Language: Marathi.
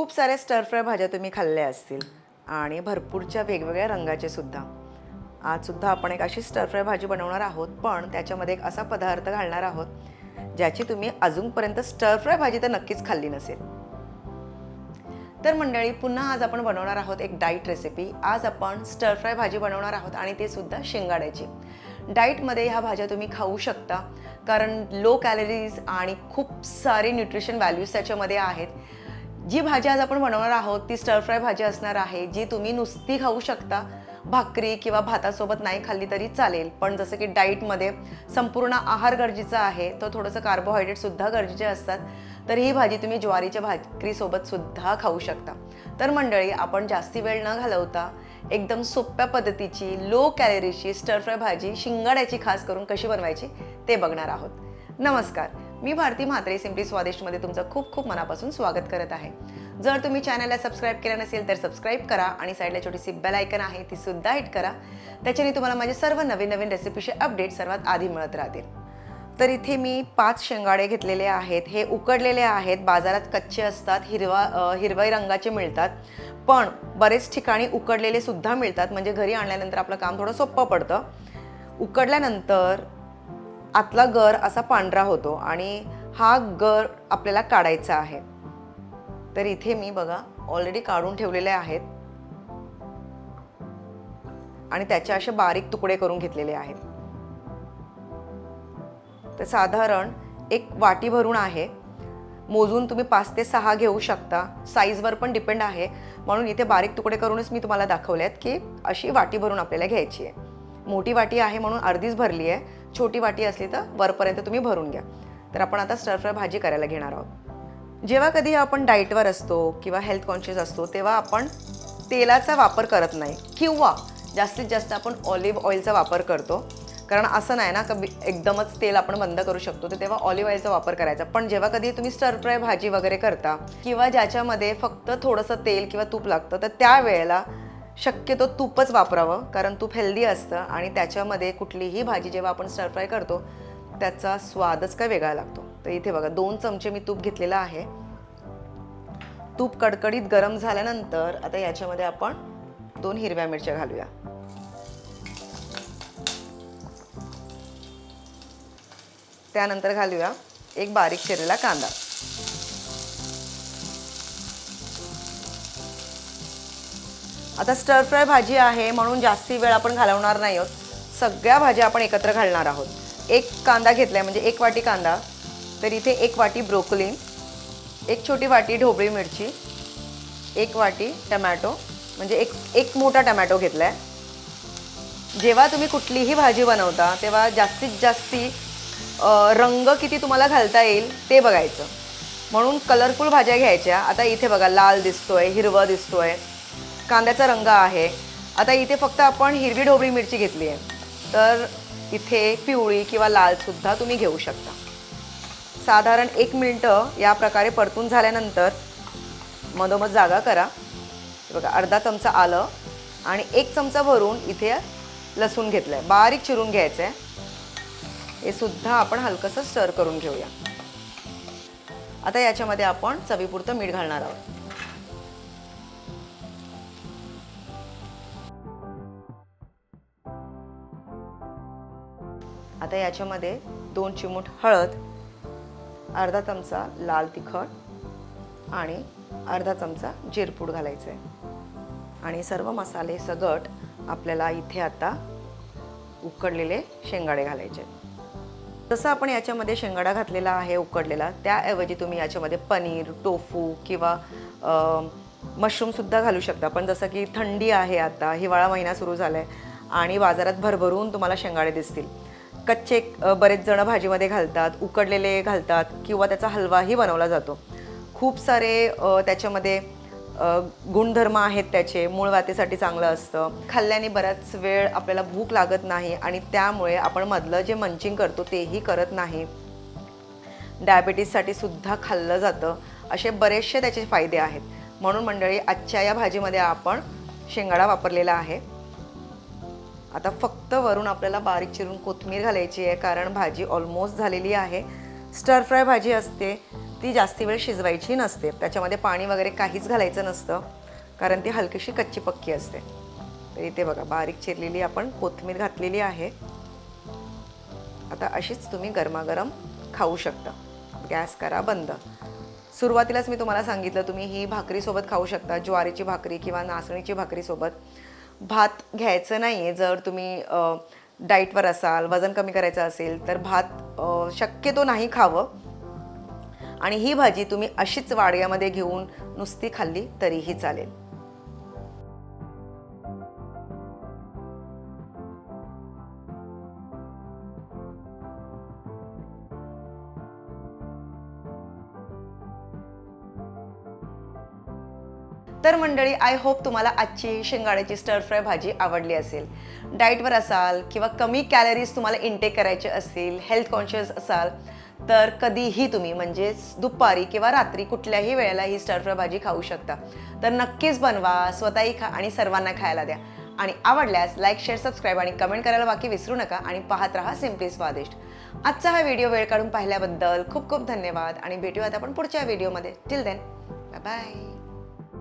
खूप साऱ्या स्टरफ्राय भाज्या तुम्ही खाल्ल्या असतील. आणि भरपूरच्या वेगवेगळ्या रंगाचे सुद्धा. आज सुद्धा आपण एक अशी स्टरफ्राय भाजी बनवणार आहोत पण त्याच्यामध्ये एक असा पदार्थ घालणार आहोत ज्याची तुम्ही अजूनपर्यंत स्टरफ्राय भाजी तर नक्कीच खाल्ली नसेल. तर मंडळी पुन्हा आज आपण बनवणार आहोत एक डाईट रेसिपी आज आपण स्टरफ्राय भाजी बनवणार आहोत आणि ते सुद्धा शेंगाड्याची. डाईटमध्ये ह्या भाज्या तुम्ही खाऊ शकता कारण लो कॅलरीज आणि खूप सारे न्यूट्रिशन व्हॅल्यूज त्याच्यामध्ये आहेत. जी भाजी आज आपण बनवणार आहोत ती स्टर फ्राय भाजी असणार आहे जी तुम्ही नुसती खाऊ शकता. भाकरी किंवा भातासोबत नाही खाल्ली तरी चालेल. पण जसं की डाईटमध्ये संपूर्ण आहार गरजेचा आहे तो थोडंसं कार्बोहायड्रेटसुद्धा गरजेचे असतात तर ही भाजी तुम्ही ज्वारीच्या भाकरीसोबतसुद्धा खाऊ शकता. तर मंडळी आपण जास्ती वेळ न घालवता एकदम सोप्या पद्धतीची लो कॅलरीची स्टर फ्राय भाजी शिंगाड्याची खास करून कशी बनवायची ते बघणार आहोत. नमस्कार. मी भारती म्हात्रे सिम्पली स्वादिष्टमध्ये तुमचं खूप खूप मनापासून स्वागत करत आहे. जर तुम्ही चॅनलला सबस्क्राईब केलं नसेल तर सबस्क्राईब करा आणि साईडला छोटीशी बेल आयकन आहे ती सुद्धा हिट करा. त्याच्याने तुम्हाला माझे सर्व नवीन नवीन रेसिपीचे अपडेट सर्वात आधी मिळत राहतील. तर इथे मी पाच शेंगाडे घेतलेले आहेत. हे उकडलेले आहेत. बाजारात कच्चे असतात. हिरवा हिरवाई रंगाचे मिळतात. पण बरेच ठिकाणी उकडलेले सुद्धा मिळतात. म्हणजे घरी आणल्यानंतर आपलं काम थोडं सोपं पडतं. उकडल्यानंतर आतला गर असा पांढरा होतो आणि हा गर आपल्याला काढायचा आहे. तर इथे मी बघा ऑलरेडी काढून ठेवलेले आहेत. आणि त्याचे असे बारीक तुकडे करून घेतलेले आहेत. तर साधारण एक वाटी भरून आहे. मोजून तुम्ही पाच ते सहा घेऊ शकता. साईजवर पण डिपेंड आहे. म्हणून इथे बारीक तुकडे करूनच मी तुम्हाला दाखवले आहेत की अशी वाटी भरून आपल्याला घ्यायची आहे. मोठी वाटी आहे म्हणून अर्धीच भरली आहे. छोटी वाटी असली तर वरपर्यंत तुम्ही भरून घ्या. तर आपण आता स्टरफ्राय भाजी करायला घेणार आहोत. जेव्हा कधी आपण डाईटवर असतो किंवा हेल्थ कॉन्शियस असतो तेव्हा आपण तेलाचा वापर करत नाही. किंवा जास्तीत जास्त आपण ऑलिव्ह ऑइलचा वापर करतो. कारण असं नाही ना कधी एकदमच तेल आपण बंद करू शकतो तर तेव्हा ऑलिव्ह ऑइलचा वापर करायचा. पण जेव्हा कधी तुम्ही स्टरफ्राय भाजी वगैरे करता किंवा ज्याच्यामध्ये फक्त थोडंसं तेल किंवा तूप लागतं तर त्यावेळेला शक्यतो तूपच वापरावं कारण तूप हेल्दी असतं आणि त्याच्यामध्ये कुठलीही भाजी जेव्हा आपण स्टर फ्राय करतो त्याचा स्वादच काय वेगळा लागतो. तर इथे बघा दोन चमचे मी तूप घेतलेलं आहे. तूप कडकडीत गरम झाल्यानंतर आता याच्यामध्ये आपण दोन हिरव्या मिरच्या घालूया. त्यानंतर घालूया एक बारीक चिरलेला कांदा. आता स्टर फ्राय भाजी आहे म्हणून जास्ती वेळ आपण घालवणार नाही आहोत. सगळ्या भाज्या आपण एकत्र घालणार आहोत. एक कांदा घेतलाय म्हणजे एक वाटी कांदा तर इथे एक वाटी ब्रोकलीन एक छोटी वाटी ढोबळी मिरची एक वाटी टमॅटो म्हणजे एक एक मोठा टमॅटो घेतला आहे जेव्हा तुम्ही कुठलीही भाजी बनवता तेव्हा जास्तीत जास्ती रंग किती तुम्हाला घालता येईल ते बघायचं. म्हणून कलरफुल भाज्या घ्यायच्या. आता इथे बघा लाल दिसतोय हिरवा दिसतोय. कांद्याचा रंग आहे. आता इथे फक्त आपण हिरवी ढोबळी मिरची घेतली आहे. तर इथे पिवळी किंवा लालसुद्धा तुम्ही घेऊ शकता. साधारण एक मिनटं या प्रकारे परतून झाल्यानंतर मधोमध जागा करा. बघा अर्धा चमचा आलं आणि एक चमचा भरून इथे लसूण घेतलं आहे बारीक चिरून घ्यायचं आहे हे सुद्धा आपण हलकंसं स्टर करून घेऊया. आता याच्यामध्ये आपण चवीपुरतं मीठ घालणार आहोत. आता याच्यामध्ये दोन चिमूट हळद अर्धा चमचा लाल तिखट आणि अर्धा चमचा जिरपूड घालायचं आहे आणि सर्व मसाले सगट आपल्याला इथे आता उकडलेले शेंगाडे घालायचे. जसं आपण याच्यामध्ये शेंगाडा घातलेला आहे उकडलेला त्याऐवजी तुम्ही याच्यामध्ये पनीर टोफू किंवा मशरूमसुद्धा घालू शकता. पण जसं की थंडी आहे आता हिवाळा महिना सुरू झाला आहे आणि बाजारात भरभरून तुम्हाला शेंगाडे दिसतील. कच्चे बरेच जण भाजीमध्ये घालतात उकडलेले घालतात किंवा त्याचा हलवाही बनवला जातो. खूप सारे त्याच्यामध्ये गुणधर्म आहेत त्याचे मूळ वातीसाठी चांगलं असतं. खाल्ल्याने बराच वेळ आपल्याला भूक लागत नाही आणि त्यामुळे आपण मधलं जे मंचिंग करतो तेही करत नाही. डायबिटीजसाठी सुद्धा खाल्लं जातं. असे बरेचसे त्याचे फायदे आहेत. म्हणून मंडळी आजच्या या भाजीमध्ये आपण शेंगाडा वापरलेला आहे. आता फक्त वरून आपल्याला बारीक चिरून कोथिंबीर घालायची आहे कारण भाजी ऑलमोस्ट झालेली आहे. स्टर फ्राय भाजी असते ती जास्ती वेळ शिजवायची नसते. त्याच्यामध्ये पाणी वगैरे काहीच घालायचं नसतं कारण ती हलकीशी कच्ची पक्की असते. तर इथे बघा बारीक चिरलेली आपण कोथिंबीर घातलेली आहे. आता अशीच तुम्ही गरमागरम खाऊ शकता. गॅस करा बंद. सुरुवातीलाच मी तुम्हाला सांगितलं तुम्ही ही भाकरीसोबत खाऊ शकता ज्वारीची भाकरी किंवा नाचणीची भाकरीसोबत. भात घ्यायचं नाही आहे जर तुम्ही डाईटवर असाल वजन कमी करायचं असेल तर भात शक्यतो नाही खावं. आणि ही भाजी तुम्ही अशीच वाडग्यामध्ये घेऊन नुसती खाल्ली तरीही चालेल. तर मंडळी आय होप तुम्हाला आजची शेंगाड्याची स्टर फ्राय भाजी आवडली असेल. डाएटवर असाल किंवा कमी कॅलरीज तुम्हाला इनटेक करायचे असतील हेल्थ कॉन्शियस असाल तर कधीही तुम्ही म्हणजे दुपारी किंवा रात्री कुठल्याही वेळेला ही स्टर फ्राय भाजी खाऊ शकता. तर नक्कीच बनवा स्वतःही खा आणि सर्वांना खायला द्या. आणि आवडल्यास लाईक शेअर सबस्क्राईब आणि कमेंट करायला बाकी विसरू नका आणि पाहत राहा सिम्पली स्वादिष्ट आजचा हा व्हिडिओ वेळ काढून पाहिल्याबद्दल खूप खूप धन्यवाद आणि भेटूयात आपण पुढच्या व्हिडिओमध्ये टिल देन बाय बाय